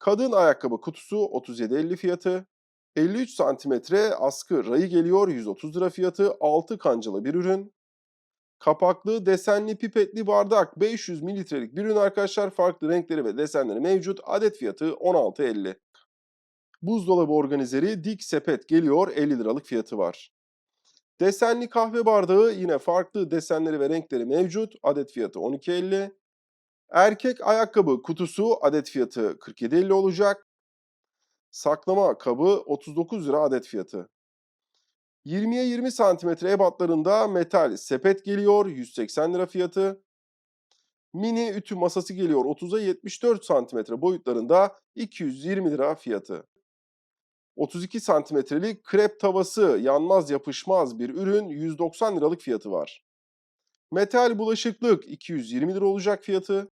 Kadın ayakkabı kutusu 37.50 fiyatı. 53 santimetre askı rayı geliyor 130 lira fiyatı. 6 kancalı bir ürün. Kapaklı desenli pipetli bardak 500 mililitrelik bir ürün arkadaşlar. Farklı renkleri ve desenleri mevcut. Adet fiyatı 16.50. Buzdolabı organizeri dik sepet geliyor 50 liralık fiyatı var. Desenli kahve bardağı yine farklı desenleri ve renkleri mevcut. Adet fiyatı 12.50. Erkek ayakkabı kutusu adet fiyatı 47.50 olacak. Saklama kabı 39 lira adet fiyatı. 20'ye 20 santimetre ebatlarında metal sepet geliyor 180 lira fiyatı. Mini ütü masası geliyor 30'a 74 santimetre boyutlarında 220 lira fiyatı. 32 santimetrelik krep tavası yanmaz yapışmaz bir ürün 190 liralık fiyatı var. Metal bulaşıklık 220 lira olacak fiyatı.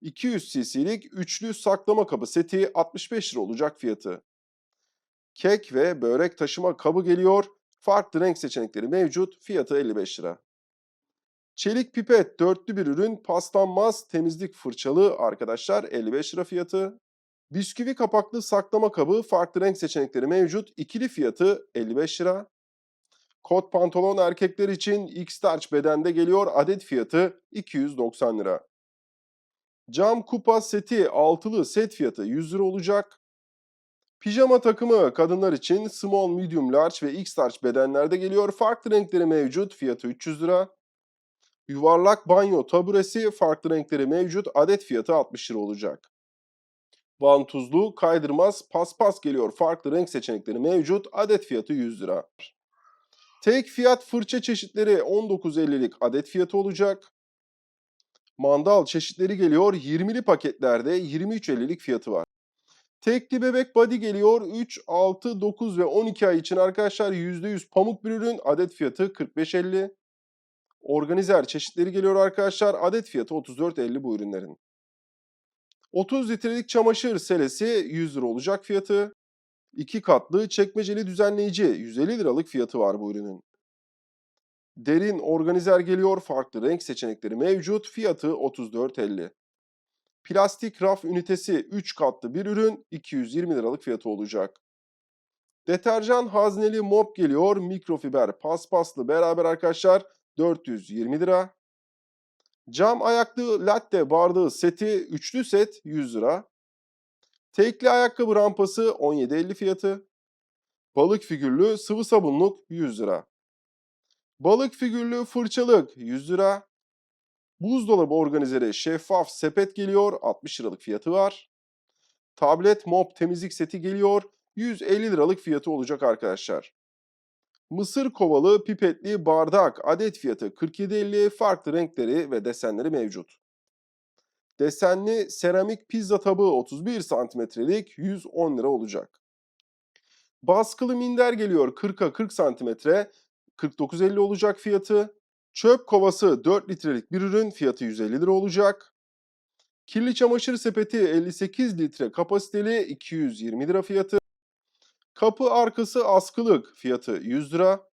200 cc'lik üçlü saklama kabı seti 65 lira olacak fiyatı. Kek ve börek taşıma kabı geliyor. Farklı renk seçenekleri mevcut. Fiyatı 55 lira. Çelik pipet dörtlü bir ürün paslanmaz temizlik fırçalı arkadaşlar 55 lira fiyatı. Bisküvi kapaklı saklama kabı farklı renk seçenekleri mevcut. İkili fiyatı 55 lira. Kot pantolon erkekler için X-Starch bedende geliyor. Adet fiyatı 290 lira. Cam kupa seti altılı set fiyatı 100 lira olacak. Pijama takımı kadınlar için small, medium, large ve X-Large bedenlerde geliyor. Farklı renkleri mevcut. Fiyatı 300 lira. Yuvarlak banyo taburesi farklı renkleri mevcut. Adet fiyatı 60 lira olacak. Vantuzlu, kaydırmaz, paspas geliyor. Farklı renk seçenekleri mevcut. Adet fiyatı 100 lira. Tek fiyat fırça çeşitleri 19.50'lik adet fiyatı olacak. Mandal çeşitleri geliyor. 20'li paketlerde 23.50'lik fiyatı var. Tekli bebek body geliyor. 3, 6, 9 ve 12 ay için arkadaşlar %100 pamuk bir ürün. Adet fiyatı 45.50. Organizer çeşitleri geliyor arkadaşlar. Adet fiyatı 34.50 bu ürünlerin. 30 litrelik çamaşır selesi 100 lira olacak fiyatı. 2 katlı çekmeceli düzenleyici 150 liralık fiyatı var bu ürünün. Derin organizer geliyor. Farklı renk seçenekleri mevcut. Fiyatı 34.50. Plastik raf ünitesi 3 katlı bir ürün 220 liralık fiyatı olacak. Deterjan hazneli mop geliyor. Mikrofiber paspaslı beraber arkadaşlar 420 lira. Cam ayaklı latte bardağı seti üçlü set 100 lira. Tekli ayakkabı rampası 17.50 fiyatı. Balık figürlü sıvı sabunluk 100 lira. Balık figürlü fırçalık 100 lira. Buzdolabı organizeri şeffaf sepet geliyor 60 liralık fiyatı var. Tablet mop temizlik seti geliyor 150 liralık fiyatı olacak arkadaşlar. Mısır kovalı pipetli bardak adet fiyatı 47.50 farklı renkleri ve desenleri mevcut. Desenli seramik pizza tabağı 31 santimetrelik 110 lira olacak. Baskılı minder geliyor 40'a 40 santimetre 49.50 olacak fiyatı. Çöp kovası 4 litrelik bir ürün fiyatı 150 lira olacak. Kirli çamaşır sepeti 58 litre kapasiteli 220 lira fiyatı. Kapı arkası askılık fiyatı 100 lira.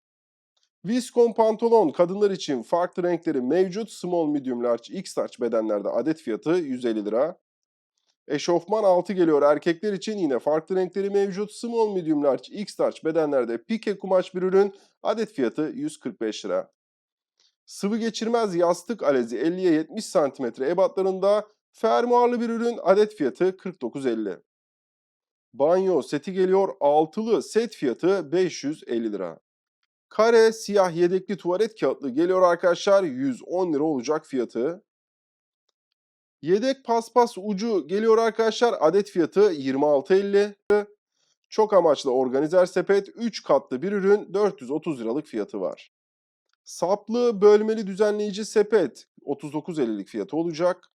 Viskon pantolon kadınlar için farklı renkleri mevcut. Small, medium, large, x-large bedenlerde adet fiyatı 150 lira. Eşofman altı geliyor erkekler için yine farklı renkleri mevcut. Small, medium, large, x-large bedenlerde pike kumaş bir ürün. Adet fiyatı 145 lira. Sıvı geçirmez yastık alezi 50'ye 70 cm ebatlarında fermuarlı bir ürün adet fiyatı 49.50. Banyo seti geliyor altılı set fiyatı 550 lira. Kare siyah yedekli tuvalet kağıtlı geliyor arkadaşlar 110 lira olacak fiyatı. Yedek paspas ucu geliyor arkadaşlar adet fiyatı 26.50. Çok amaçlı organizer sepet 3 katlı bir ürün 430 liralık fiyatı var. Saplı bölmeli düzenleyici sepet 39.50'lik fiyatı olacak.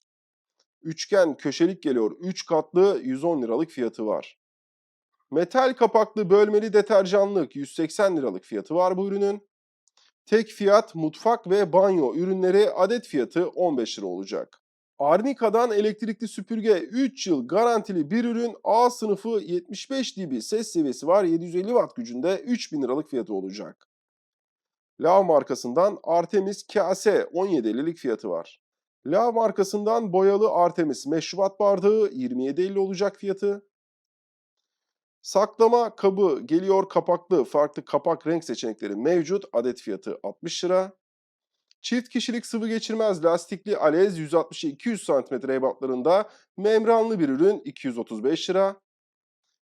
Üçgen köşelik geliyor 3 katlı 110 liralık fiyatı var. Metal kapaklı bölmeli deterjanlık 180 liralık fiyatı var bu ürünün. Tek fiyat mutfak ve banyo ürünleri adet fiyatı 15 lira olacak. Arnica'dan elektrikli süpürge 3 yıl garantili bir ürün A sınıfı 75 dB ses seviyesi var 750 watt gücünde 3000 liralık fiyatı olacak. Lav markasından Artemis kase 17.50'lik fiyatı var. La markasından boyalı Artemis meşrubat bardağı 27.50 olacak fiyatı. Saklama kabı geliyor kapaklı farklı kapak renk seçenekleri mevcut. Adet fiyatı 60 lira. Çift kişilik sıvı geçirmez lastikli alez 160-200 cm ebatlarında membranlı bir ürün 235 lira.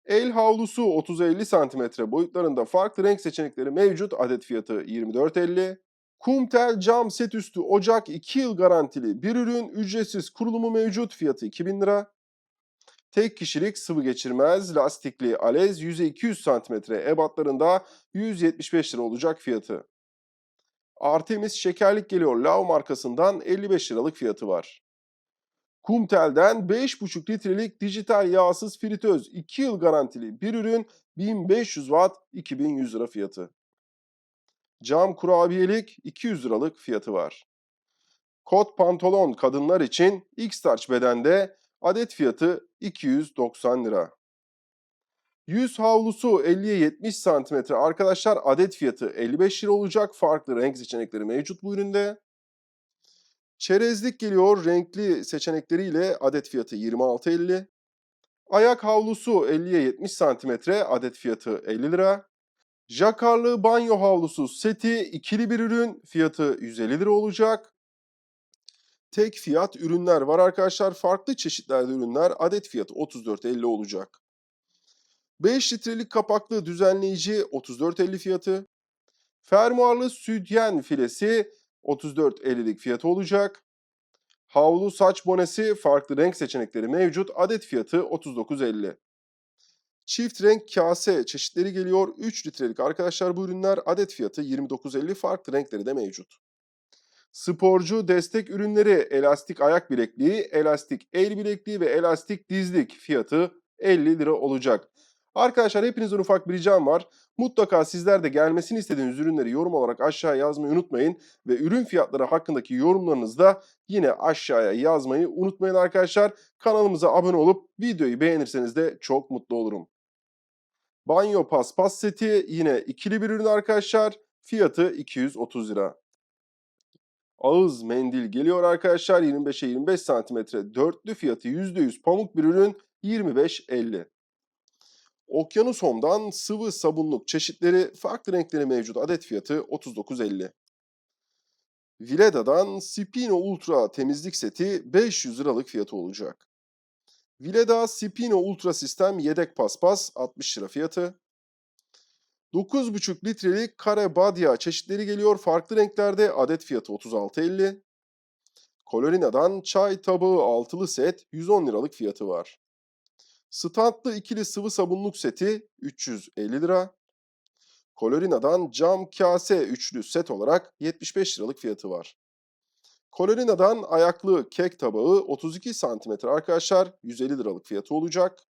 El havlusu 30-50 cm boyutlarında farklı renk seçenekleri mevcut. Adet fiyatı 24.50. Kumtel cam set üstü ocak 2 yıl garantili bir ürün ücretsiz kurulumu mevcut fiyatı 2000 lira. Tek kişilik sıvı geçirmez lastikli alez 100-200 cm ebatlarında 175 lira olacak fiyatı. Artemis şekerlik geliyor Lav markasından 55 liralık fiyatı var. Kumtel'den 5,5 litrelik dijital yağsız fritöz 2 yıl garantili bir ürün 1500 watt 2100 lira fiyatı. Cam kurabiyelik 200 liralık fiyatı var. Kot pantolon kadınlar için X-Starch bedende adet fiyatı 290 lira. Yüz havlusu 50'ye 70 santimetre arkadaşlar adet fiyatı 55 lira olacak. Farklı renk seçenekleri mevcut bu üründe. Çerezlik geliyor renkli seçenekleriyle adet fiyatı 26.50. Ayak havlusu 50'ye 70 santimetre adet fiyatı 50 lira. Jakarlı banyo havlusu seti ikili bir ürün fiyatı 150 lira olacak. Tek fiyat ürünler var arkadaşlar. Farklı çeşitlerde ürünler adet fiyatı 34.50 olacak. 5 litrelik kapaklı düzenleyici 34.50 fiyatı. Fermuarlı sütyen filesi 34.50'lik fiyatı olacak. Havlu saç bonesi farklı renk seçenekleri mevcut. Adet fiyatı 39.50. Çift renk kase çeşitleri geliyor. 3 litrelik arkadaşlar bu ürünler adet fiyatı 29.50 farklı renkleri de mevcut. Sporcu destek ürünleri elastik ayak bilekliği, elastik el bilekliği ve elastik dizlik fiyatı 50 lira olacak. Arkadaşlar hepinizden ufak bir ricam var. Mutlaka sizler de gelmesini istediğiniz ürünleri yorum olarak aşağıya yazmayı unutmayın. Ve ürün fiyatları hakkındaki yorumlarınızı da yine aşağıya yazmayı unutmayın arkadaşlar. Kanalımıza abone olup videoyu beğenirseniz de çok mutlu olurum. Banyo paspas seti yine ikili bir ürün arkadaşlar. Fiyatı 230 lira. Ağız mendil geliyor arkadaşlar 25'e 25 santimetre dörtlü fiyatı %100 pamuk bir ürün 25.50. Okyanus Home'dan sıvı sabunluk çeşitleri farklı renkleri mevcut adet fiyatı 39.50. Vileda'dan Spino Ultra temizlik seti 500 liralık fiyatı olacak. Vileda Spino Ultra Sistem yedek paspas 60 lira fiyatı. 9,5 litrelik kare badya çeşitleri geliyor farklı renklerde adet fiyatı 36.50. Colorina'dan çay tabağı altılı set 110 liralık fiyatı var. Standlı ikili sıvı sabunluk seti 350 lira. Colorina'dan cam kase üçlü set olarak 75 liralık fiyatı var. Colorina'dan ayaklı kek tabağı 32 cm arkadaşlar 150 liralık fiyatı olacak.